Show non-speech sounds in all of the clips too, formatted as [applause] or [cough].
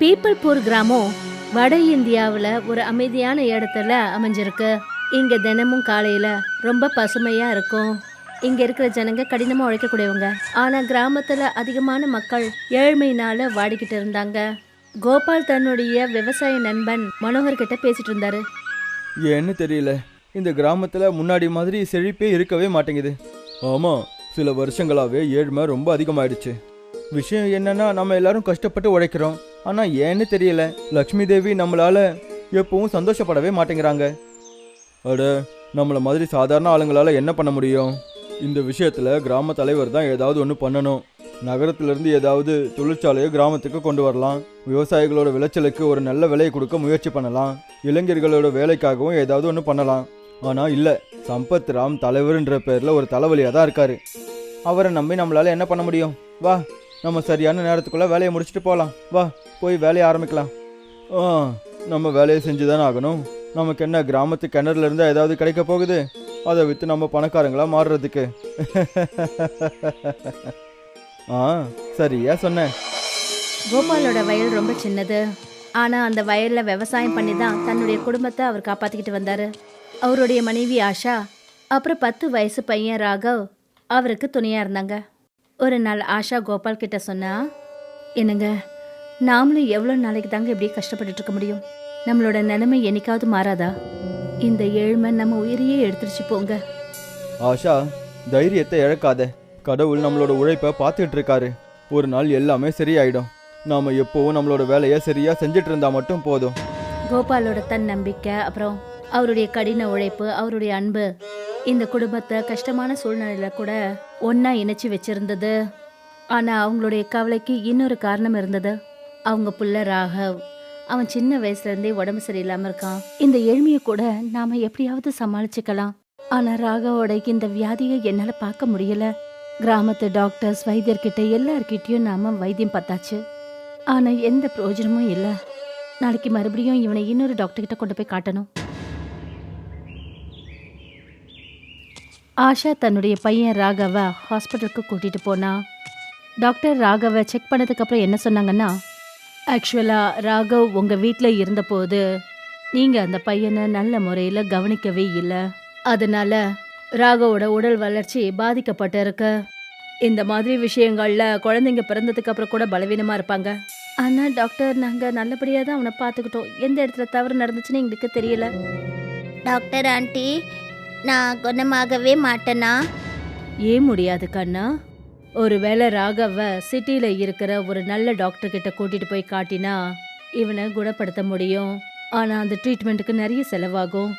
பீப்பிள்பூர் கிராமம் வட இந்தியாவில் ஒரு அமைதியான இடத்துல அமைஞ்சிருக்கு. இங்கே தினமும் காலையில் ரொம்ப பசுமையாக இருக்கும். இங்கே இருக்கிற ஜனங்க கடினமாக உழைக்கக்கூடியவங்க. ஆனால் கிராமத்தில் அதிகமான மக்கள் ஏழ்மையினால் வாடிக்கிட்டு இருந்தாங்க. கோபால் தன்னுடைய விவசாய நண்பன் மனோகர் கிட்ட பேசிட்டு இருந்தாரு. ஏன்னு தெரியல. இந்த கிராமத்தில் முன்னாடி மாதிரி செழிப்பே இருக்கவே மாட்டேங்குது. ஆமாம் சில வருஷங்களாகவே ஏழ்மை ரொம்ப அதிகமாயிடுச்சு. விஷயம் என்னன்னா நம்ம எல்லாரும் கஷ்டப்பட்டு உழைக்கிறோம். ஆனால் ஏன்னு தெரியல. லக்ஷ்மி தேவி நம்மளால எப்பவும் சந்தோஷப்படவே மாட்டேங்கிறாங்க. அட நம்மளை மாதிரி சாதாரண ஆளுங்களால என்ன பண்ண முடியும்? இந்த விஷயத்தில் கிராம தலைவர் தான் ஏதாவது ஒன்று பண்ணணும். நகரத்திலிருந்து ஏதாவது தொழிற்சாலையை கிராமத்துக்கு கொண்டு வரலாம். விவசாயிகளோட விளைச்சலுக்கு ஒரு நல்ல விலையை கொடுக்க முயற்சி பண்ணலாம். இளைஞர்களோட வேலைக்காகவும் ஏதாவது ஒன்று பண்ணலாம். ஆனால் இல்லை. சம்பத் ராம் தலைவருன்ற பேரில் ஒரு தலைவலியாக தான் இருக்காரு. அவரை நம்பி நம்மளால என்ன பண்ண முடியும்? வா நம்ம சரியான நேரத்துக்குள்ளே வேலையை முடிச்சுட்டு போகலாம் வா போய் வேலையை ஆரம்பிக்கலாம். ஆ நம்ம வேலையை செஞ்சு தானே ஆகணும். நமக்கு என்ன கிராமத்து கிணறுல ஏதாவது கிடைக்க போகுது? அதை விற்று நம்ம பணக்காரங்களா மாறுறதுக்கு. ஆ சரியா சொன்னேன் கோபாலோட வயல் ரொம்ப சின்னது. ஆனா அந்த வயல்ல விவசாயம் பண்ணி தான் தன்னுடைய குடும்பத்தை அவர் காப்பாத்திக்கிட்டு வந்தாரு. அவருடைய மனைவி ஆஷா அப்புறம் பத்து வயசு பையன் ராகவ் அவருக்கு துணையா இருந்தாங்க. ஒரு நாள் ஆஷா கோபால் கிட்ட சொன்னா என்னங்க நாமளும் எவ்வளோ நாளைக்கு தாங்க இப்படியே கஷ்டப்பட்டுட்டு இருக்க முடியும்? நம்மளோட நிலைமை என்னைக்காவது மாறாதா? இந்த ஏழ்மை நம்ம உயிரையே எடுத்துருச்சு போங்க. ஆஷா தைரியத்தை இழக்காத. கடவுள் நம்மளோட உழைப்பை பார்த்துட்டு இருக்காரு. ஒரு நாள் எல்லாமே சரியாயிடும். நாம எப்பவும் நம்மளோட வேலையை சரியா செஞ்சுட்டு இருந்தா மட்டும் போதும். கோபாலோட தன்னம்பிக்கை அப்புறம் அவருடைய கடின உழைப்பு அவருடைய அன்பு இந்த குடும்பத்தை கஷ்டமான சூழ்நிலையில கூட ஒன்னா இணைச்சு வச்சிருந்தது. ஆனா அவங்களுடைய கவலைக்கு இன்னொரு காரணம் இருந்தது. அவங்க புள்ள ராகவ். அவன் சின்ன வயசுல இருந்தே உடம்பு சரியில்லாம இருக்கான். இந்த ஏழ்மையை கூட நாம எப்படியாவது சமாளிச்சுக்கலாம். ஆனா ராகவோட இந்த வியாதியை என்னால பார்க்க முடியல. கிராமத்து டாக்டர்ஸ் வைத்தியர்கிட்ட எல்லார்கிட்டயும் நாம வைத்தியம் பார்த்தாச்சு. ஆனா எந்த பிரயோஜனமும் இல்லை. நாளைக்கு மறுபடியும் இவனை இன்னொரு டாக்டர் கிட்ட கொண்டு போய் காட்டணும். ஆஷா தன்னுடைய பையன் ராகவை ஹாஸ்பிட்டலுக்கு கூட்டிகிட்டு போனா. டாக்டர் ராகவை செக் பண்ணதுக்கப்புறம் என்ன சொன்னாங்கன்னா ஆக்சுவலாக ராகவ் உங்கள் வீட்டில் இருந்தபோது நீங்கள் அந்த பையனை நல்ல முறையில் கவனிக்கவே இல்லை. அதனால ராகவோட உடல் வளர்ச்சி பாதிக்கப்பட்டிருக்கு. இந்த மாதிரி விஷயங்களில் குழந்தைங்க பிறந்ததுக்கு அப்புறம் கூட பலவீனமாக இருப்பாங்க. ஆனால் டாக்டர் நாங்கள் நல்லபடியாக தான் அவனை பார்த்துக்கிட்டோம். எந்த இடத்துல தவறு நடந்துச்சுன்னு எங்களுக்கு தெரியல. டாக்டர் ஆண்டி நான் குணமாகவே மாட்டேனா? ஏன் முடியாது கண்ணா. ஒருவேளை ராகவ சிட்டியில இருக்கிற ஒரு நல்ல டாக்டர் கிட்ட கூட்டிட்டு போய் காட்டினா இவனை குணப்படுத்த முடியும். ஆனா அந்த ட்ரீட்மெண்ட்டுக்கு நிறைய செலவாகும்.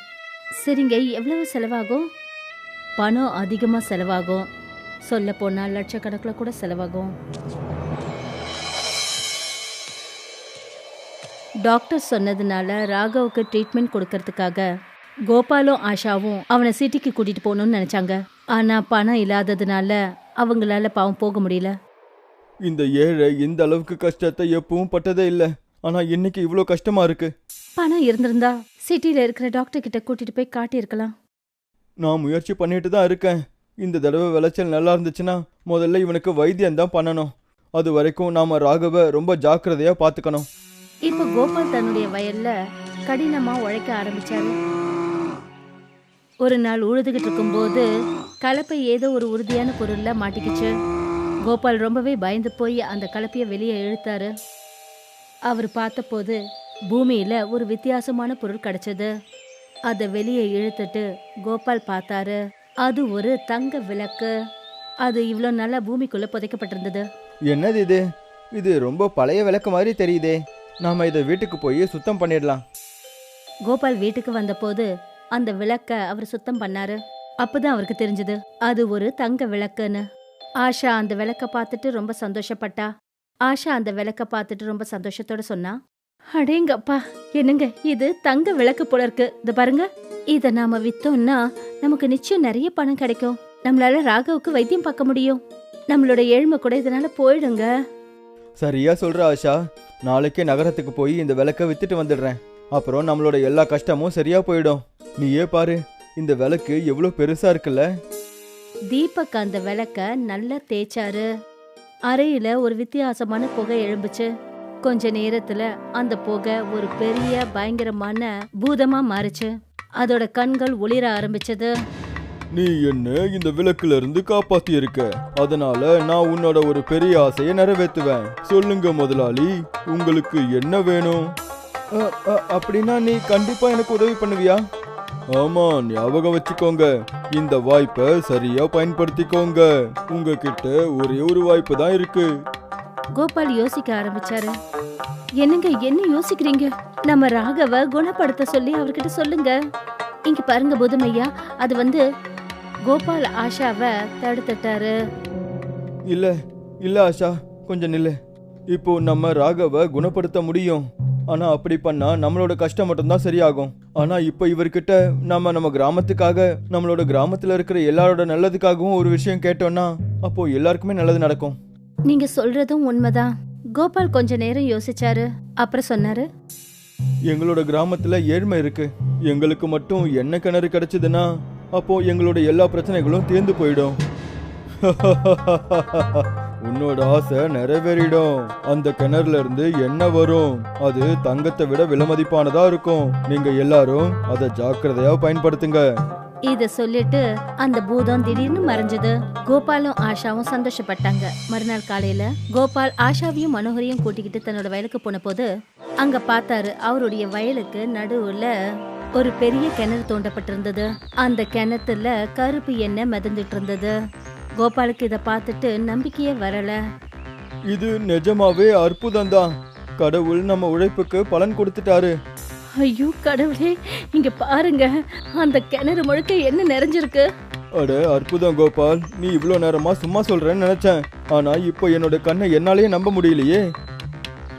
சரிங்க எவ்வளவு செலவாகும்? பணம் அதிகமா செலவாகும். சொல்ல போனா லட்சக்கணக்கில் கூட செலவாகும். டாக்டர் சொன்னதுனால ராகவுக்கு ட்ரீட்மெண்ட் கொடுக்கறதுக்காக கோபாலும் ஆஷாவும் அவனை சிட்டிக்கு கூட்டிட்டு போகணும்னு நினைச்சாங்க. ஆனா பணம் இல்லாததுனால அவங்களால பாவம் போக முடியல. இந்த ஏழை இந்த அளவுக்கு கஷ்டத்தை எப்பவும் பட்டதே இல்லை. ஆனா இன்னைக்கு இவ்வளோ கஷ்டமா இருக்கு. பணம் இருந்திருந்தா சிட்டில இருக்கிற டாக்டர் கிட்ட கூட்டிட்டு போய் காட்டியிருக்கலாம். நான் முயற்சி பண்ணிட்டு தான் இருக்கேன். இந்த தடவை விளைச்சல் நல்லா இருந்துச்சுன்னா முதல்ல இவனுக்கு வைத்தியம் தான் பண்ணணும். அது வரைக்கும் நாம ராகவ ரொம்ப ஜாக்கிரதையா பார்த்துக்கணும் இப்ப கோபால் தன்னுடைய வயல்ல கடினமா உழைக்க ஆரம்பிச்சாரு. ஒரு நாள் உழுதுகிட்டு இருக்கும்போது கலப்பை ஏதோ ஒரு உறுதியான பொருள்ல மாட்டிக்கிச்சு. கோபால் ரொம்பவே பயந்து போய் அந்த கலப்பைய வெளியே இழுத்தாரு. அவர் பார்த்தபோது பூமியில ஒரு வித்தியாசமான பொருள் கிடைச்சது. அதை வெளியே இழுத்துட்டு கோபால் பார்த்தாரு. அது ஒரு தங்க விளக்கு. அது இவ்வளோ நல்லா பூமிக்குள்ள புதைக்கப்பட்டிருந்தது. என்னது இது? இது ரொம்ப பழைய விளக்கு மாதிரி தெரியுதே. நாம இதை வீட்டுக்கு போய் சுத்தம் பண்ணிடலாம். கோபால் வீட்டுக்கு வந்தபோது அந்த விளக்க அவர் சுத்தம் பண்ணாரு. அப்பதான் அவருக்கு தெரிஞ்சது அது ஒரு தங்க விளக்குன்னு. ஆஷா அந்த விளக்க பார்த்துட்டு ரொம்ப சந்தோஷப்பட்டா. ஆஷா அந்த விளக்க பார்த்துட்டு ரொம்ப சந்தோஷத்தோட சொன்னா அடேங்கப்பா என்னங்க இது தங்க விளக்கு போல இருக்கு. இது பாருங்க. இத நாம வித்தோம்னா நமக்கு நிச்சயம் நிறைய பணம் கிடைக்கும். நம்மளால ராகவுக்கு வைத்தியம் பார்க்க முடியும். நம்மளோட ஏழ்மை கூட இதனால போயிடுங்க. சரியா சொல்ற ஆஷா. நாளைக்கே நகரத்துக்கு போய் இந்த விளக்க வித்துட்டு வந்துடுறேன். அப்புறம் நம்மளோட எல்லா கஷ்டமும் சரியா போயிடும். நீயே பாரு இந்த விளக்கு எவ்வளோ பெருசா இருக்குல்ல? தீபக் அந்த விளக்க நல்லா தேய்ச்சாரு. அறையில ஒரு வித்தியாசமான புகை எழும்புச்சு. கொஞ்ச நேரத்துல அந்த புகை ஒரு பெரிய பயங்கரமான பூதமா மாறுச்சு. அதோட கண்கள் ஒளிர ஆரம்பிச்சது. நீ என்ன இந்த விளக்குல இருந்து காப்பாத்தி இருக்க அதனால நான் உன்னோட ஒரு பெரிய ஆசையை நிறைவேற்றுவேன். சொல்லுங்க முதலாளி உங்களுக்கு என்ன வேணும்? அப்படின்னா நீ கண்டிப்பா எனக்கு உதவி பண்ணுவியா? ஆமா ஞாபகம் வச்சுக்கோங்க. இந்த வாய்ப்பை சரியா பயன்படுத்திக்கோங்க. உங்ககிட்ட ஒரே ஒரு வாய்ப்பு தான் இருக்கு. கோபால் யோசிக்க ஆரம்பிச்சாரு. என்னங்க என்ன யோசிக்கிறீங்க? நம்ம ராகவ குணப்படுத்த சொல்லி அவர்கிட்ட சொல்லுங்க. இங்க பாருங்க புதுமையா அது வந்து கோபால் ஆஷாவை தடுத்துட்டாரு. இல்ல இல்ல ஆஷா கொஞ்சம் நில்லு. இப்போ நம்ம ராகவ குணப்படுத்த முடியும். ஆனா அப்படி பண்ணா நம்மளோட கஷ்டம் மட்டும்தான் சரியாகும். ஆனா இப்போ இவர்கிட்ட நம்ம நம்ம கிராமத்துக்காக நம்மளோட கிராமத்துல இருக்கிற எல்லாரோட நல்லதுக்காகவும் ஒரு விஷயம் கேட்டோம்னா அப்போ எல்லாருக்குமே நல்லது நடக்கும். நீங்க சொல்றதும் உண்மைதான். கோபால் கொஞ்ச நேரம் யோசிச்சாரு. அப்புறம் சொன்னாரு? எங்களோட கிராமத்துல ஏழ்மை இருக்கு. எங்களுக்கு மட்டும் எண்ணெய் கிணறு கிடைச்சதுன்னா அப்போ எங்களோட எல்லா பிரச்சனைகளும் தீர்ந்து போயிடும். [laughs] உன்னோட ஆசை நிறைவேறிடும். அந்த கிணறுல இருந்து என்ன வரும்? அது தங்கத்தை விட விலமதிப்பானதா இருக்கும். நீங்க எல்லாரும் அதை ஜாக்கிரதையா பயன்படுத்துங்க. இத சொல்லிட்டு அந்த பூதம் திடீர்னு மறைஞ்சது. கோபாலும் ஆஷாவும் சந்தோஷப்பட்டாங்க. மறுநாள் காலையில கோபால் ஆஷாவையும் மனோகரையும் கூட்டிக்கிட்டு தன்னோட வயலுக்கு போன போது அங்க பார்த்தாரு அவருடைய வயலுக்கு நடுவுல ஒரு பெரிய கிணறு தோண்டப்பட்டிருந்தது. அந்த கிணத்துல கருப்பு எண்ணெய் மிதந்துட்டு இருந்தது. கோபாலுக்கு இத பார்த்துட்டு நம்பிக்கையே வரல. இது நிஜமாவே அற்புதம்தான். கடவுள் நம்ம உழைப்புக்கு பலன் கொடுத்துட்டாரு. ஐயோ கடவுளே இங்க பாருங்க. அந்த கிணறு முழுக்க என்ன நிறைஞ்சிருக்கு? அட அற்புதம் கோபால். நீ இவ்வளோ நேரமா சும்மா சொல்றேன்னு நினைச்சேன். ஆனா இப்போ என்னோட கண்ணை என்னாலேயே நம்ப முடியலையே.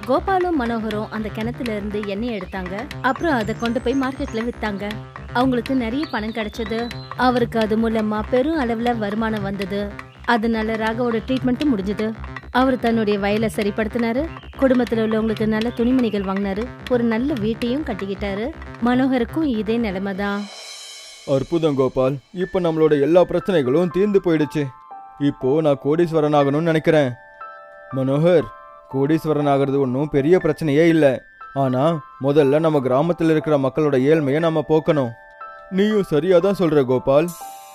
கோபாலும் மனோகரும் அந்த கிணத்துல இருந்து எண்ணெய் எடுத்தாங்க. அப்புறம் அதை கொண்டு போய் மார்க்கெட்ல வித்தாங்க. அவங்களுக்கு நிறைய பணம் கிடைச்சது. அவருக்கு அது மூலமா பெரும் அளவுல வருமானம் வந்தது. அதனால ராகவோட ட்ரீட்மெண்ட்டும் முடிஞ்சது. அவர் தன்னுடைய வயலை சரிப்படுத்தினாரு. குடும்பத்துல உள்ளவங்களுக்கு நல்ல துணிமணிகள் வாங்கினாரு. ஒரு நல்ல வீட்டையும் கட்டிக்கிட்டாரு. மனோகருக்கும் இதே நிலைமை தான் அற்புதம் கோபால். இப்போ நம்மளோட எல்லா பிரச்சனைகளும் தீர்ந்து போயிடுச்சு. இப்போ நான் கோடீஸ்வரன் ஆகணும்னு நினைக்கிறேன். மனோகர் கோடீஸ்வரன் ஆகிறது ஒன்றும் பெரிய பிரச்சனையே இல்லை. ஆனா முதல்ல நம்ம கிராமத்தில் இருக்கிற மக்களோட ஏழ்மையை நம்ம போக்கணும். நீயும் சரியா தான் சொல்ற கோபால்.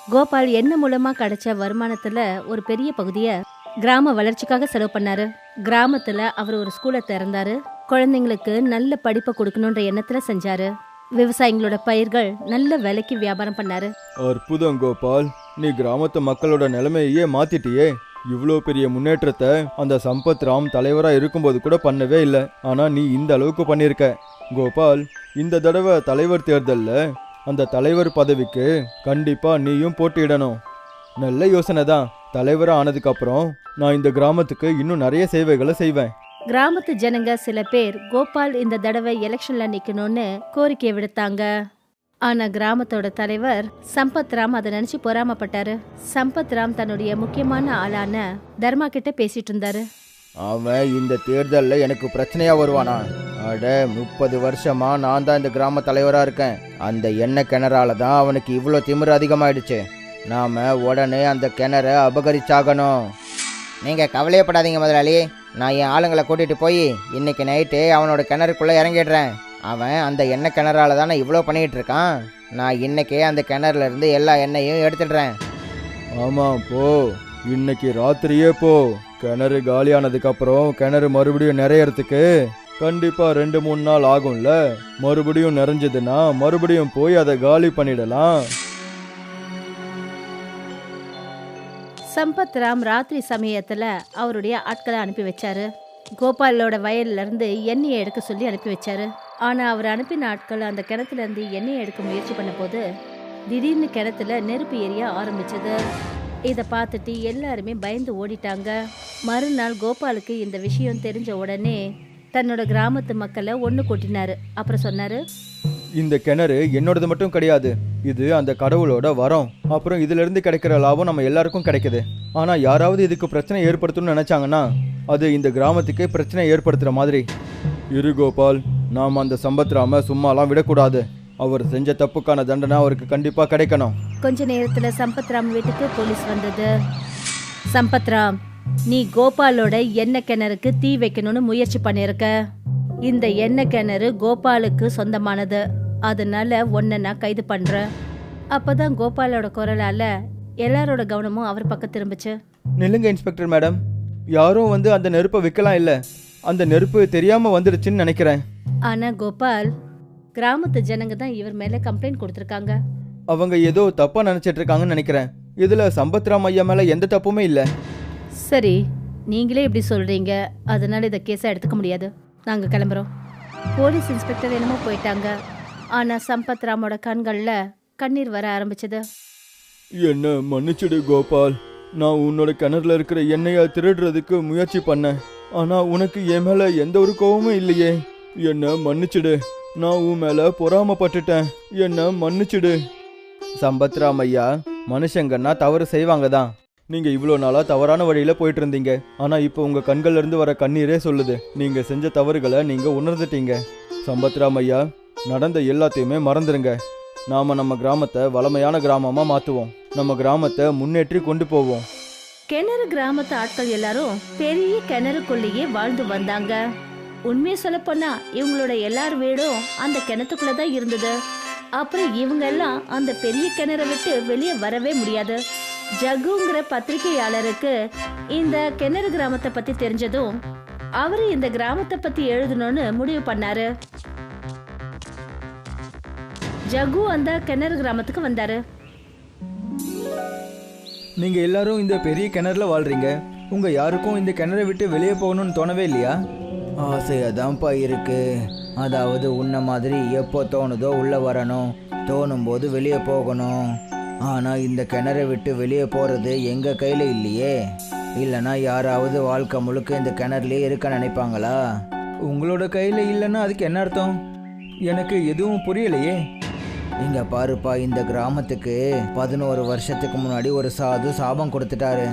கோபால் என்ன மூலமா கிடைச்ச வருமானத்துல ஒரு பெரிய பகுதிய கிராம வளர்ச்சிக்காக செலவு பண்ணாரு? கிராமத்துல அவர் ஒரு ஸ்கூலை திறந்தாரு. குழந்தைங்களுக்கு நல்ல படிப்பை கொடுக்கணுன்ற எண்ணத்துல செஞ்சாரு. விவசாயிகளோட பயிர்கள் நல்ல விலைக்கு வியாபாரம் பண்ணாரு. அற்புதம் கோபால். நீ கிராமத்து மக்களோட நிலைமையே மாத்திட்டியே. இவ்வளோ பெரிய முன்னேற்றத்தை அந்த சம்பத் ராம் தலைவராக இருக்கும்போது கூட பண்ணவே இல்லை. ஆனால் நீ இந்த அளவுக்கு பண்ணியிருக்க கோபால் இந்த தடவை தலைவர் தேர்தலில் அந்த தலைவர் பதவிக்கு கண்டிப்பாக நீயும் போட்டியிடணும். நல்ல யோசனை தான். தலைவராக ஆனதுக்கப்புறம் நான் இந்த கிராமத்துக்கு இன்னும் நிறைய சேவைகளை செய்வேன். கிராமத்து ஜனங்க சில பேர் கோபால் இந்த தடவை எலெக்ஷன்ல நிக்கணும்னு கோரிக்கை விடுத்தாங்க. ஆனா கிராமத்தோட தலைவர் சம்பத் ராம் அதை நினைச்சு பொறாமப்பட்டாரு. சம்பத் ராம் தன்னுடைய முக்கியமான ஆளான தர்மா கிட்ட பேசிட்டு இருந்தாரு. அவன் இந்த தேர்தலில் எனக்கு பிரச்சனையா வருவானா? அட முப்பது வருஷமா நான் தான் இந்த கிராம தலைவராக இருக்கேன். அந்த எண்ணெய் கிணறால தான் அவனுக்கு இவ்வளோ திமிரு அதிகமாயிடுச்சு. நாம உடனே அந்த கிணறை அபகரிச்சாகணும். நீங்கள் கவலையப்படாதீங்க முதலாளி. நான் என் ஆளுங்களை கூட்டிகிட்டு போய் இன்னைக்கு நைட்டு அவனோட கிணறுக்குள்ளே இறங்கிடுறேன். அவன் அந்த எண்ணெய் கிணறால தானே இவ்வளோ பண்ணிகிட்டு இருக்கான் நான் இன்னைக்கே அந்த கிணறுல இருந்து எல்லா எண்ணெயும் எடுத்துடுறேன். ஆமா போ. இன்னைக்கு ராத்திரியே போ. கிணறு காலியானதுக்கு அப்புறம் கிணறு மறுபடியும் நிறையறதுக்கு கண்டிப்பா ரெண்டு மூணு நாள் ஆகும்ல. மறுபடியும் நிறைஞ்சதுன்னா மறுபடியும் போய் அதை காலி பண்ணிடலாம். சம்பத் ராம் ராத்திரி சமயத்துல அவருடைய ஆட்களை அனுப்பி வச்சாரு. கோபாலோட வயல்ல இருந்து எண்ணெயை எடுக்க சொல்லி அனுப்பி வச்சாரு. ஆனா அவர் அனுப்பின ஆட்கள் அந்த கிணத்துல இருந்து எண்ணெயை எடுக்க முயற்சி பண்ண போது திடீர்னு கிணத்துல நெருப்பு எரிய ஆரம்பிச்சது. இத பார்த்துட்டு எல்லாருமே பயந்து ஓடிட்டாங்க. மறுநாள் கோபாலுக்கு இந்த விஷயம் தெரிஞ்ச உடனே தன்னோட கிராமத்து மக்களை ஒன்று கூட்டினாரு. அப்புறம் சொன்னாரு இந்த கிணறு என்னோடது மட்டும் கிடையாது. இது அந்த கடவுளோட வரம். அப்புறம் இதுல இருந்து கிடைக்கிற லாபம் நம்ம எல்லாருக்கும் கிடைக்குது. ஆனா யாராவது இதுக்கு பிரச்சனை ஏற்படுத்தணும்னு நினைச்சாங்கன்னா அது இந்த கிராமத்துக்கு பிரச்சனை ஏற்படுத்துற மாதிரி. இரு கோபால் நாம் அந்த சம்பத்ராம சும்மாலாம் விடக்கூடாது. அவர் செஞ்ச தப்புக்கான தண்டனை அவருக்கு கண்டிப்பா கிடைக்கணும். கொஞ்ச நேரத்துல சம்பத் ராம் வீட்டுக்கு போலீஸ் வந்தது. சம்பத் ராம் நீ கோபாலோட எண்ணெய் கிணறுக்கு தீ வைக்கணும்னு முயற்சி பண்ணிருக்க. இந்த எண்ணெய் கிணறு கோபாலுக்கு சொந்தமானது. அதனால உன்னை நான் கைது பண்றேன். அப்பதான் கோபாலோட குரலால எல்லாரோட கவனமும் அவர் பக்கம் திரும்பிச்சு. நில்லுங்க இன்ஸ்பெக்டர் மேடம். யாரும் வந்து அந்த நெருப்பை விற்கலாம் இல்லை. அந்த நெருப்பு தெரியாமல் வந்துடுச்சுன்னு நினைக்கிறேன். ஆனா கோபால் கிராமத்து ஜனங்க தான் இவர் மேல கம்ப்ளைண்ட் கொடுத்துருக்காங்க. அவங்க ஏதோ தப்பாக நினச்சிட்டு இருக்காங்கன்னு நினைக்கிறேன். இதில் சம்பத்ராம் ஐயா மேலே எந்த தப்புமே இல்லை. சரி நீங்களே இப்படி சொல்றீங்க. அதனால இதை கேஸை எடுத்துக்க முடியாது. நாங்க கிளம்புறோம். போலீஸ் இன்ஸ்பெக்டர் என்னமோ போயிட்டாங்க. ஆனா சம்பத் ராமோட கண்கள்ல கண்ணீர் வர ஆரம்பிச்சது. என்ன மன்னிச்சிடு கோபால். நான் உன்னோட கிணறுல இருக்கிற எண்ணெயை திருடுறதுக்கு முயற்சி பண்ணேன். ஆனா உனக்கு என் மேல எந்த ஒரு கோவமும் இல்லையே. என்ன மன்னிச்சிடு. நான் உன் மேல பொறாமப்பட்டுட்டேன். என்ன மன்னிச்சிடு. சம்பத்ராம் ஐயா மனுஷங்கன்னா தவறு செய்வாங்க தான் நீங்க இவ்வளோ நாளா தவறான வழியில போயிட்டு இருந்தீங்க ஆனா இப்போ உங்க கண்கள்ல இருந்து வர கண்ணீரே சொல்லுது. நீங்க செஞ்ச தவறுகளை நீங்க உணர்ந்துட்டீங்க. சம்பத்ராம் ஐயா நடந்த எல்லாத்தையுமே மறந்துருங்க. நாம நம்ம கிராமத்தை வளமையான கிராமமா மாத்துவோம். நம்ம கிராமத்தை முன்னேற்றி கொண்டு போவோம். கிணறு கிராமத்து ஆட்கள் எல்லாரும் பெரிய கிணறுக்குள்ளேயே வாழ்ந்து வந்தாங்க. உண்மையை சொல்ல போனா இவங்களோட எல்லார் வீடும் அந்த கிணத்துக்குள்ள தான் இருந்தது. அப்புறம் இவங்க எல்லாம் அந்த பெரிய கிணற விட்டு வெளியே வரவே முடியாது. ஜகுங்கிற பத்திரிகையாளருக்கு இந்த கிணறு கிராமத்தை பத்தி தெரிஞ்சதும் அவரு இந்த கிராமத்தை பத்தி எழுதணும்னு முடிவு பண்ணாரு. ஜகு அந்த கிணறு கிராமத்துக்கு வந்தாரு. நீங்க எல்லாரும் இந்த பெரிய கிணறுல வாழ்றீங்க. உங்க யாருக்கும் இந்த கிணறை விட்டு வெளியே போகணும்னு தோணவே இல்லையா? ஆசையாதான்ப்பா இருக்கு. அதாவது உன்ன மாதிரி எப்போ தோணுதோ உள்ளே வரணும். தோணும் போது வெளியே போகணும். ஆனால் இந்த கிணறை விட்டு வெளியே போகிறது எங்கள் கையில் இல்லையே? இல்லைன்னா யாராவது வாழ்க்கை முழுக்க இந்த கிணறுலேயே இருக்க நினைப்பாங்களா? உங்களோட கையில் இல்லைன்னா அதுக்கு என்ன அர்த்தம்? எனக்கு எதுவும் புரியலையே. இங்க பாருப்பா இந்த கிராமத்துக்கு பதினோரு வருஷத்துக்கு முன்னாடி ஒரு சாது சாபம் கொடுத்துட்டாரு.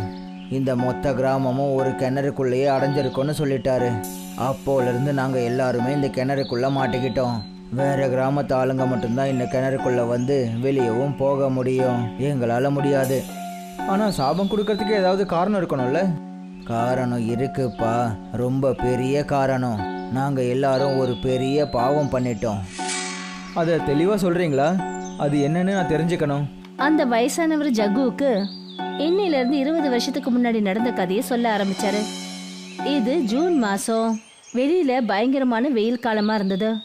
இந்த மொத்த கிராமமும் ஒரு கிணறுக்குள்ளேயே அடைஞ்சிருக்குன்னு சொல்லிட்டாரு. அப்போலேருந்து நாங்கள் எல்லாருமே இந்த கிணறுக்குள்ளே மாட்டிக்கிட்டோம். வேற கிராமத்து ஆளுங்க மட்டும்தான் இந்த கிணறுக்குள்ளே வந்து வெளியவும் போக முடியும். எங்களால் முடியாது. ஆனால் சாபம் கொடுக்கறதுக்கு ஏதாவது காரணம் இருக்கணும்ல? காரணம் இருக்குப்பா. ரொம்ப பெரிய காரணம். நாங்கள் எல்லாரும் ஒரு பெரிய பாவம் பண்ணிட்டோம். அதை தெளிவாக சொல்கிறீங்களா அது என்னன்னு நான் தெரிஞ்சுக்கணும். அந்த வயசானவர் ஜகுவுக்கு இன்னிலிருந்து இருபது வருஷத்துக்கு முன்னாடி நடந்த கதையை சொல்ல ஆரம்பிச்சாரு. இது ஜூன் மாசம். வெளியில பயங்கரமான வெயில் காலமா இருந்தது.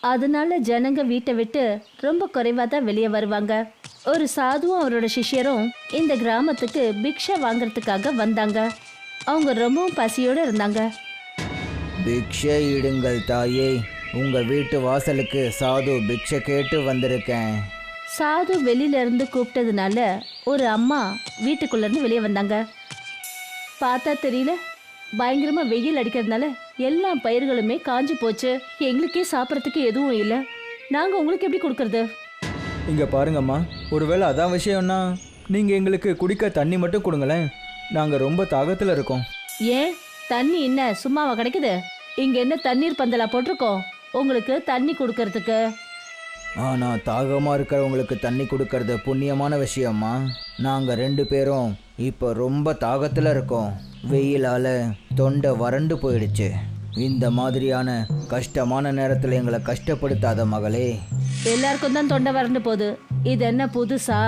அதனால ஜனங்க வீட்டை விட்டு ரொம்ப குறைவா தான் வெளியே வருவாங்க. ஒரு சாதுவும் அவரோட சிஷ்யரும் இந்த கிராமத்துக்கு பிக்ஷா வாங்குறதுக்காக வந்தாங்க. அவங்க ரொம்பவும் பசியோட இருந்தாங்க. பிக்ஷை இடுங்கள் தாயே. உங்க வீட்டு வாசலுக்கு சாது பிக்ஷை கேட்டு வந்திருக்கேன். சாது வெளியில இருந்து கூப்பிட்டதுனால ஒரு அம்மா வீட்டுக்குள்ள இருந்து வெளியே வந்தாங்க. பார்த்தா தெரியல பயங்கரமா வெயில் அடிக்கிறதுனால எல்லா பயிர்களுமே காஞ்சு போச்சு. எங்களுக்கே சாப்பிட்றதுக்கு எதுவும் இல்லை. நாங்க உங்களுக்கு எப்படி கொடுக்கறது? இங்க பாருங்கம்மா. ஒருவேளை அதான் விஷயம்னா நீங்க எங்களுக்கு குடிக்க தண்ணி மட்டும் கொடுங்களேன். நாங்க ரொம்ப தாகத்துல இருக்கோம். ஏன்? தண்ணி என்ன சும்மாவா கிடைக்குது? இங்க என்ன தண்ணீர் பந்தலா போட்டிருக்கோம்? உங்களுக்கு தண்ணி கொடுக்கறதுக்கு. ஆனா தாகமா இருக்கிறவங்களுக்கு தண்ணி கொடுக்கறது புண்ணியமான விஷயம்மா. நாங்க ரெண்டு பேரும் இப்போ ரொம்ப தாகத்துல இருக்கோம். வெயிலால தொண்டை வறண்டு போயிடுச்சு. இந்த மாதிரியான கஷ்டமான நேரத்தில் எங்களை கஷ்டப்படுத்தாத மகளே. எல்லாருக்கும் தான் தொண்டை வறண்டு போகுது. இது என்ன புதுசா?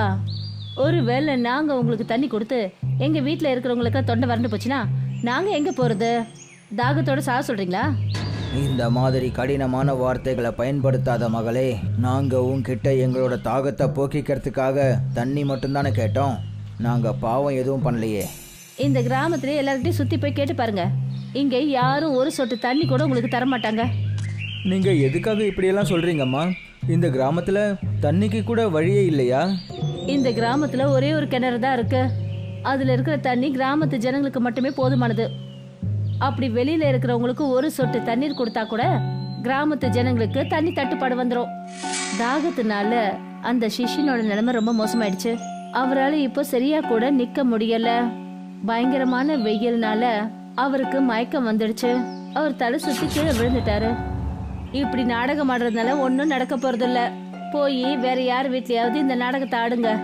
ஒருவேளை நாங்க உங்களுக்கு தண்ணி கொடுத்து எங்க வீட்ல இருக்கிறவங்களுக்கு தொண்டை வறண்டு போச்சுன்னா நாங்க எங்க போறது? தாகத்தோட சாக சொல்றீங்களா? இந்த மாதிரி கடினமான வார்த்தைகளை பயன்படுத்தாத மகளே நாங்க உன்கிட்ட எங்களோட தாகத்தை போக்கிக்கிறதுக்காக தண்ணி மட்டும்தானே கேட்டோம். நாங்க பாவம் எதுவும் பண்ணலையே. இந்த கிராமத்துல எல்லார்கிட்டயும் சுத்தி போய் கேட்டு பாருங்க. இங்க யாரும் ஒரு சொட்டு தண்ணி கூட உங்களுக்கு தர மாட்டாங்க நீங்க எதுக்காக இப்படியெல்லாம் சொல்றீங்கம்மா? இந்த கிராமத்துல தண்ணிக்கு கூட வழியே இல்லையா? இந்த கிராமத்துல ஒரே ஒரு கிணறு தான் இருக்கு. அதுல இருக்கிற தண்ணி கிராமத்து ஜனங்களுக்கு மட்டுமே போதுமானது. அப்படி வெளியில இருக்கிறவங்களுக்கு ஒரு சொட்டு தண்ணீர் கொடுத்தா கூட கிராமத்து ஜனங்களுக்கு தண்ணி தட்டுப்பாடு வந்துடும் தாகத்தினால அந்த சிஷ்யனோட நிலைமை ரொம்ப மோசமாயிடுச்சு. அவரால் இப்போ சரியா கூட நிக்க முடியல. பயங்கரமான வெயில்னால அவருக்கு மயக்கம் வந்துடுச்சு. அவர் தலை சுத்தி கீழே விழுந்துட்டாரு. இப்படி நாடகம் ஆடுறதுனால ஒன்றும் நடக்க போறதில்ல. போய் வேற யார் வீட்லயாவது இந்த நாடகத்தை ஆடுங்க.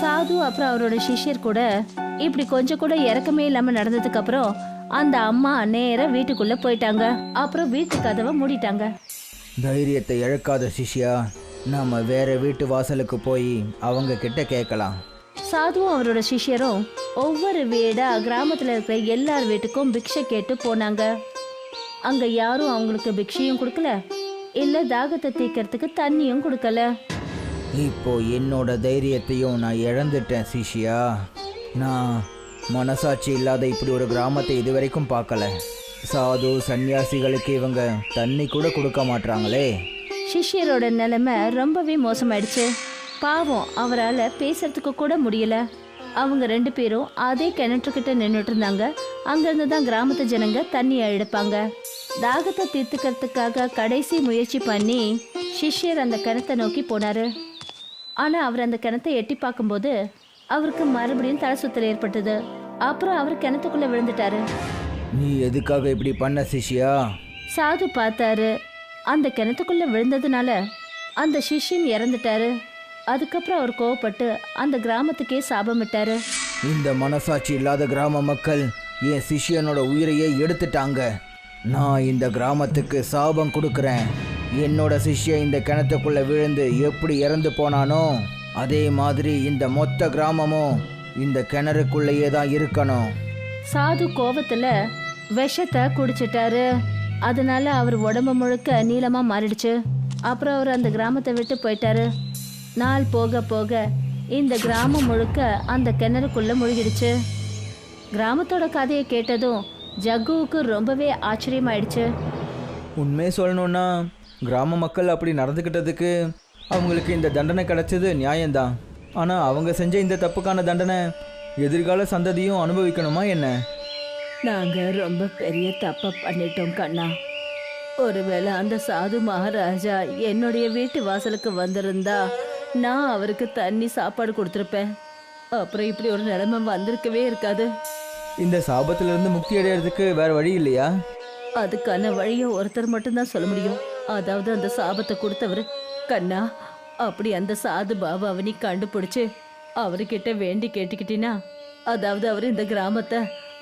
சாது அப்புறம் அவரோட சிஷ்யர் கூட இப்படி கொஞ்சம் கூட இறக்கமே இல்லாம நடந்ததுக்கு அப்புறம் அந்த அம்மா நேர வீட்டுக்குள்ள போயிட்டாங்க. அப்புறம் வீட்டு கதவை மூடிட்டாங்க. தைரியத்தை இழக்காத சிஷ்யா நாம வேற வீட்டு வாசலுக்கு போய் அவங்க கிட்ட கேட்கலாம். சாதுவும் அவரோட சிஷ்யரும் ஒவ்வொரு வீடா கிராமத்துல இருக்கிற எல்லார் வீட்டுக்கும் பிக்ஷை கேட்டு போனாங்க. அங்க யாரும் அவங்களுக்கு பிக்ஷையும் கொடுக்கல. இல்ல தாகத்தை தீக்கிறதுக்கு தண்ணியும் கொடுக்கல. இப்போ என்னோட தைரியத்தையும் நான் இழந்துட்டேன் சிஷ்யா. நான் மனசாட்சி இல்லாத இப்படி ஒரு கிராமத்தை இதுவரைக்கும் பார்க்கல. சாது சன்னியாசிகளுக்கு இவங்க தண்ணி கூட கொடுக்க மாட்றாங்களே. சிஷ்யரோட நிலைமை ரொம்பவே மோசமாயிடுச்சு. பாவம் அவரால் பேசுறதுக்கு கூட முடியல. அவங்க ரெண்டு பேரும் அதே கிணற்றுக்கிட்ட நின்றுட்டு இருந்தாங்க அங்கிருந்து தான் கிராமத்து ஜனங்க தண்ணியை எடுப்பாங்க. தாகத்தை தீர்த்துக்கிறதுக்காக கடைசி முயற்சி பண்ணி சிஷ்யர் அந்த கிணத்தை நோக்கி போனாரு. ஆனா அவர் அந்த கிணத்தை எட்டி பார்க்கும்போது அவருக்கு மறுபடியும் தலை சுத்தல் ஏற்பட்டது. அப்புறம் அவர் கிணத்துக்குள்ள விழுந்துட்டாரு. நீ எதுக்காக இப்படி பண்ண சிஷ்யா? சாது பார்த்தாரு. அந்த கிணத்துக்குள்ள விழுந்ததுனால அந்த சிஷ்யன் இறந்துட்டாரு. அதுக்கப்புறம் அவர் கோவப்பட்டு அந்த கிராமத்துக்கே சாபமிட்டாரு இந்த மனசாட்சி இல்லாத கிராம மக்கள் என் சிஷ்யனோட உயிரையே எடுத்துட்டாங்க. நான் இந்த கிராமத்துக்கு சாபம் கொடுக்குறேன். என்னோட சிஷ்யன் இந்த கிணத்துக்குள்ள விழுந்து எப்படி இறந்து போனானோ அதே மாதிரி இந்த மொத்த கிராமமும் இந்த கிணறுக்குள்ளேயே தான் இருக்கணும். சாது கோவத்துல விஷத்தை குடிச்சிட்டாரு. அதனால அவர் உடம்பு முழுக்க நீளமா மாறிடுச்சு. அப்புறம் அவர் அந்த கிராமத்தை விட்டு போயிட்டாரு. நாள் போக போக இந்த கிராமம் முழுக்க அந்த கிணறுக்குள்ள முழுகிடுச்சு. கிராமத்தோட கதையை கேட்டதும் ஜக்குவுக்கு ரொம்பவே ஆச்சரியமாயிடுச்சு. உண்மையை சொல்லணும்னா கிராம மக்கள் அப்படி நடந்துக்கிட்டதுக்கு அவங்களுக்கு இந்த தண்டனை கிடைச்சது நியாயம்தான். ஆனால் அவங்க செஞ்ச இந்த தப்புக்கான தண்டனை எதிர்கால சந்ததியும் அனுபவிக்கணுமா என்ன? நாங்க ரொம்ப பெரிய தப்ப பண்ணிட்டோம் கண்ணா. ஒருவேளை அந்த சாது மகாராஜா என்னுடைய வீட்டு வாசலுக்கு வந்திருந்தா நான் அவருக்கு தண்ணி சாப்பாடு கொடுத்துருப்பேன். அப்புறம் இப்படி ஒரு நிலைமை வந்திருக்கவே இருக்காது. இந்த சாபத்திலிருந்து முக்தி அடையிறதுக்கு வேற வழி இல்லையா? அதுக்கான வழியை ஒருத்தர் மட்டும்தான் சொல்ல முடியும். அதாவது அந்த சாபத்தை கொடுத்தவர் கண்ணா அப்படி அந்த சாது பாபாவை நீ கண்டுபிடிச்சு அவர்கிட்ட வேண்டி கேட்டுக்கிட்டினா? அதாவது அவர் இந்த கிராமத்தை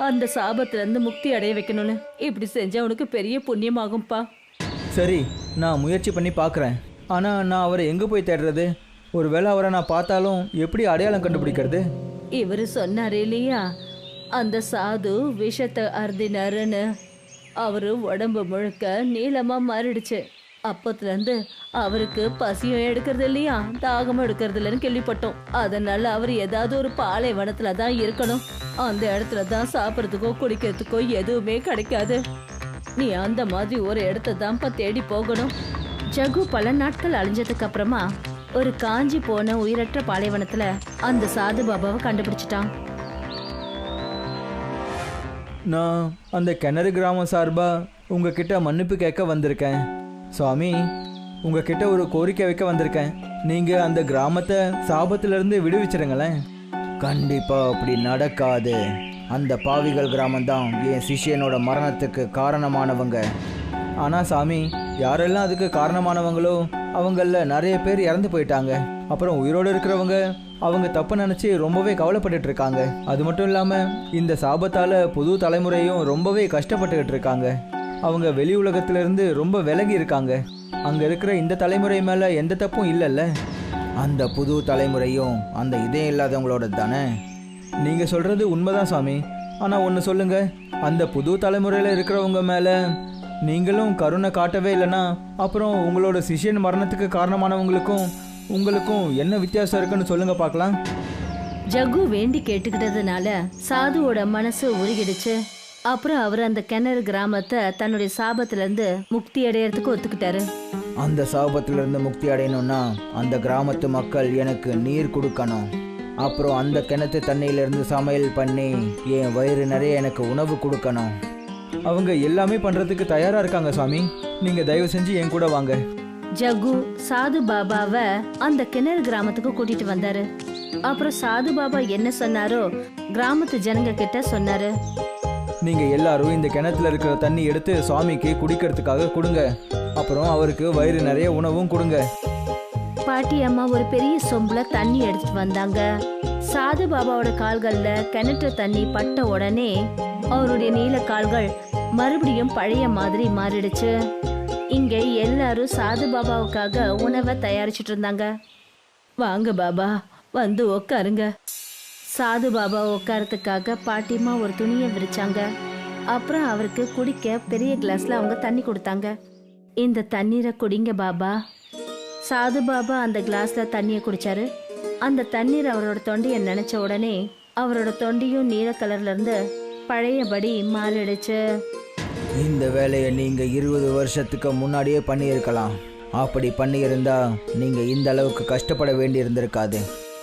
அந்த சாபத்துல இருந்து முக்தி அடைய வைக்கணும்னு. இப்படி செஞ்சா உனக்கு பெரிய புண்ணியமாகும்பா. சரி நான் முயற்சி பண்ணி பார்க்குறேன். ஆனால் நான் அவரை எங்கே போய் தேடுறது? ஒருவேளை அவரை நான் பார்த்தாலும் எப்படி அடையாளம் கண்டுபிடிக்கிறது? இவர் சொன்னார் இல்லையா? அந்த சாது விஷத்தை அருந்தினாருன்னு. அவரு உடம்பு முழுக்க நீளமா மாறிடுச்சு. அப்பத்துலேருந்து அவருக்கு பசியும் எடுக்கிறது இல்லையா? தாகமும் எடுக்கிறது இல்லைன்னு கேள்விப்பட்டோம். அதனால அவர் ஏதாவது ஒரு பாலைவனத்துல தான் இருக்கணும். அந்த இடத்துல தான் சாப்பிட்றதுக்கோ குடிக்கிறதுக்கோ எதுவுமே கிடைக்காது. நீ அந்த மாதிரி ஒரு இடத்த தான்ப்பா தேடி போகணும். ஜகு பல நாட்கள் அழிஞ்சதுக்கு அப்புறமா ஒரு காஞ்சி போன உயிரற்ற பாலைவனத்துல அந்த சாது பாபாவை கண்டுபிடிச்சிட்டான். நான் அந்த கிணறு கிராமம் சார்பாக உங்ககிட்ட மன்னிப்பு கேட்க வந்திருக்கேன். சுவாமி உங்ககிட்ட ஒரு கோரிக்கை வைக்க வந்திருக்கேன். நீங்கள் அந்த கிராமத்தை சாபத்திலிருந்து விடுவிச்சிருங்களேன். கண்டிப்பா அப்படி நடக்காது. அந்த பாவிகள் கிராமம்தான் என் சிஷ்யனோட மரணத்துக்கு காரணமானவங்க. ஆனால் சாமி யாரெல்லாம் அதுக்கு காரணமானவங்களோ அவங்களில் நிறைய பேர் இறந்து போயிட்டாங்க. அப்புறம் உயிரோடு இருக்கிறவங்க அவங்க தப்பு நினச்சி ரொம்பவே கவலைப்பட்டுட்டு இருக்காங்க. அது மட்டும் இல்லாமல் இந்த சாபத்தால் புது தலைமுறையும் ரொம்பவே கஷ்டப்பட்டுக்கிட்டு இருக்காங்க. அவங்க வெளி உலகத்திலிருந்து ரொம்ப விலகி இருக்காங்க. அங்கே இருக்கிற இந்த தலைமுறை மேலே எந்த தப்பும் இல்லைல்ல. அந்த புது தலைமுறையும் அந்த இதயம் இல்லாதவங்களோட தானே. நீங்கள் சொல்கிறது உண்மைதான் சாமி. ஆனால் ஒன்று சொல்லுங்கள் அந்த புது தலைமுறையில் இருக்கிறவங்க மேலே நீங்களும் கருணை காட்டவே இல்லைன்னா அப்புறம் உங்களோட சிஷ்யன் மரணத்துக்கு காரணமானவங்களுக்கும் உங்களுக்கும் என்ன வித்தியாசம் இருக்குன்னு சொல்லுங்க பார்க்கலாம். ஜகு வேண்டி கேட்டுக்கிட்டதுனால சாதுவோட மனசு உருகிடுச்சு. அப்புறம் அவர் அந்த கிணறு கிராமத்தை தன்னுடைய சாபத்துல இருந்து முக்தி அடையறதுக்கு ஒத்துக்கிட்டாரு. அந்த சாபத்திலிருந்து முக்தி அடையணும்னா அந்த கிராமத்து மக்கள் எனக்கு நீர் கொடுக்கணும். அப்புறம் அந்த கிணத்து தண்ணியிலிருந்து சமையல் பண்ணி என் வயிறு நிறைய எனக்கு உணவு கொடுக்கணும். அவங்க எல்லாமே பண்ணுறதுக்கு தயாராக இருக்காங்க சாமி நீங்கள் தயவு செஞ்சு என் கூட வாங்க. ஜகு சாது பாபாவை அந்த கிணறு கிராமத்துக்கு கூட்டிட்டு வந்தாரு. அப்புறம் சாது பாபா என்ன சொன்னாரோ கிராமத்து ஜனங்க கிட்ட சொன்னாரு. நீங்கள் எல்லாரும் இந்த கிணத்துல இருக்கிற தண்ணி எடுத்து சுவாமிக்கு குடிக்கிறதுக்காக கொடுங்க. அப்புறம் அவருக்கு வயிறு நிறைய உணவும் கொடுங்க. பாட்டி அம்மா ஒரு பெரிய சொம்புல தண்ணி எடுத்துட்டு வந்தாங்க. சாது பாபாவோட கால்கள்ல கிணற்று தண்ணி பட்ட உடனே அவருடைய நீல கால்கள் மறுபடியும் பழைய மாதிரி மாறிடுச்சு. இங்க எல்லாரும் சாது பாபாவுக்காக உணவை தயாரிச்சிட்டு இருந்தாங்க. வாங்க பாபா வந்து உட்காருங்க சாது பாபா உட்காரத்துக்காக பாட்டிமா ஒரு துணியை விரிச்சாங்க. அப்புறம் அவருக்கு குடிக்க பெரிய கிளாஸ்ல அவங்க தண்ணி கொடுத்தாங்க. இந்த தண்ணீரை குடிங்க பாபா. சாது பாபா அந்த கிளாஸ்ல தண்ணியை குடிச்சாரு. அந்த தண்ணீர் அவரோட தொண்டையை நினைச்ச உடனே அவரோட தொண்டையும் நீல கலர்ல இருந்து பழையபடி மாறிடுச்சு. இந்த வேலையை நீங்க இருபது வருஷத்துக்கு முன்னாடியே பண்ணியிருக்கலாம். அப்படி பண்ணியிருந்தா நீங்க இந்த அளவுக்கு கஷ்டப்பட வேண்டி இருந்திருக்காது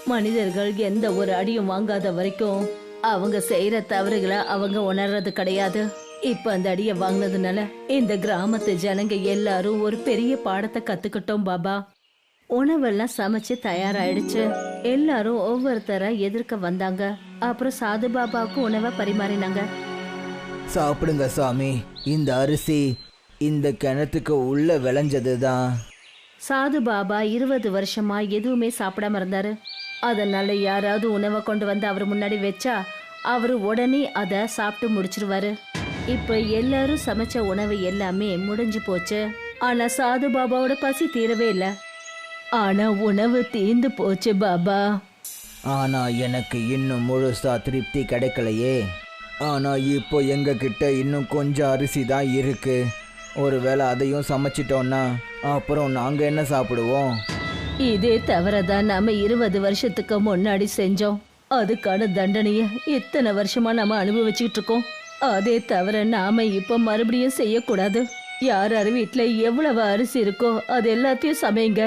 மனிதர்கள் எந்த ஒரு அடியும் வாங்காத வரைக்கும் அவங்க செய்யற தவறுகளை அவங்க உணர்றது கிடையாது. இப்ப அந்த அடியை வாங்கினதுனால இந்த கிராமத்து ஜனங்க எல்லாரும் ஒரு பெரிய பாடத்தை கத்துக்கிட்டோம் பாபா. உணவெல்லாம் சமைச்சு தயாராயிடுச்சு. எல்லாரும் ஒவ்வொருத்தரா எதிர்க்க வந்தாங்க. அப்புறம் சாது பாபாவுக்கு உணவை பரிமாறினாங்க. சாப்பிடுங்க சாமி. இந்த அரிசி இந்த கிணத்துக்கு உள்ள விளைஞ்சது தான் சாது பாபா இருபது வருஷமா எதுவுமே சாப்பிடாம இருந்தாரு. அதனால யாராவது உணவை கொண்டு வந்து அவர் முன்னாடி வச்சா அவர் உடனே அதை சாப்பிட்டு முடிச்சிருவாரு. இப்ப எல்லாரும் சமைச்ச உணவு எல்லாமே முடிஞ்சு போச்சு. ஆனா சாது பாபாவோட பசி தீரவே இல்லை. ஆனா உணவு தீந்து போச்சு பாபா. ஆனா எனக்கு இன்னும் முழுசா திருப்தி கிடைக்கலையே. ஆனா இப்போ எங்க கிட்ட இன்னும் கொஞ்சம் அரிசி தான் இருக்கு. ஒருவேளை அதையும் சமைச்சிட்டோன்னா அப்புறம் நாங்க என்ன சாப்பிடுவோம்? இதே தவிரதான் நாம இருபது வருஷத்துக்கு முன்னாடி செஞ்சோம். அதுக்கான தண்டனைய இத்தனை வருஷமா நாம அனுபவிச்சுட்டு இருக்கோம். அதே தவிர நாம இப்ப மறுபடியும் செய்யக்கூடாது. யார் யார் வீட்டுல எவ்வளவு அரிசி இருக்கோ அது எல்லாத்தையும் சமைங்க.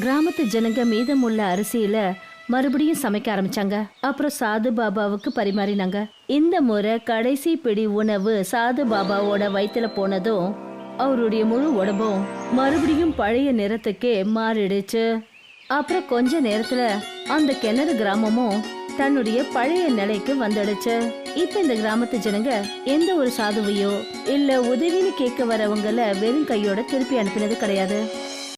கிராமத்து ஜனங்க மீதமுள்ள அரிசியில மறுபடியும் சமைக்க ஆரம்பிச்சாங்க. அப்புறம் சாது பாபாவுக்கு பரிமாறினாங்க. இந்த முறை கடைசி பிடி உணவு சாது பாபாவோட வயித்துல போனதும் அவருடைய முழு உடம்பும் மறுபடியும் பழைய நிறத்துக்கே மாறிடுச்சு. அப்புறம் கொஞ்ச நேரத்துல அந்த கிணறு கிராமமும் தன்னுடைய பழைய நிலைக்கு வந்துடுச்சு. இப்ப இந்த கிராமத்து ஜனங்க எந்த ஒரு சாதுவையோ இல்ல உதவின்னு கேட்க வரவங்கள வெறும் கையோட திருப்பி அனுப்பினது கிடையாது.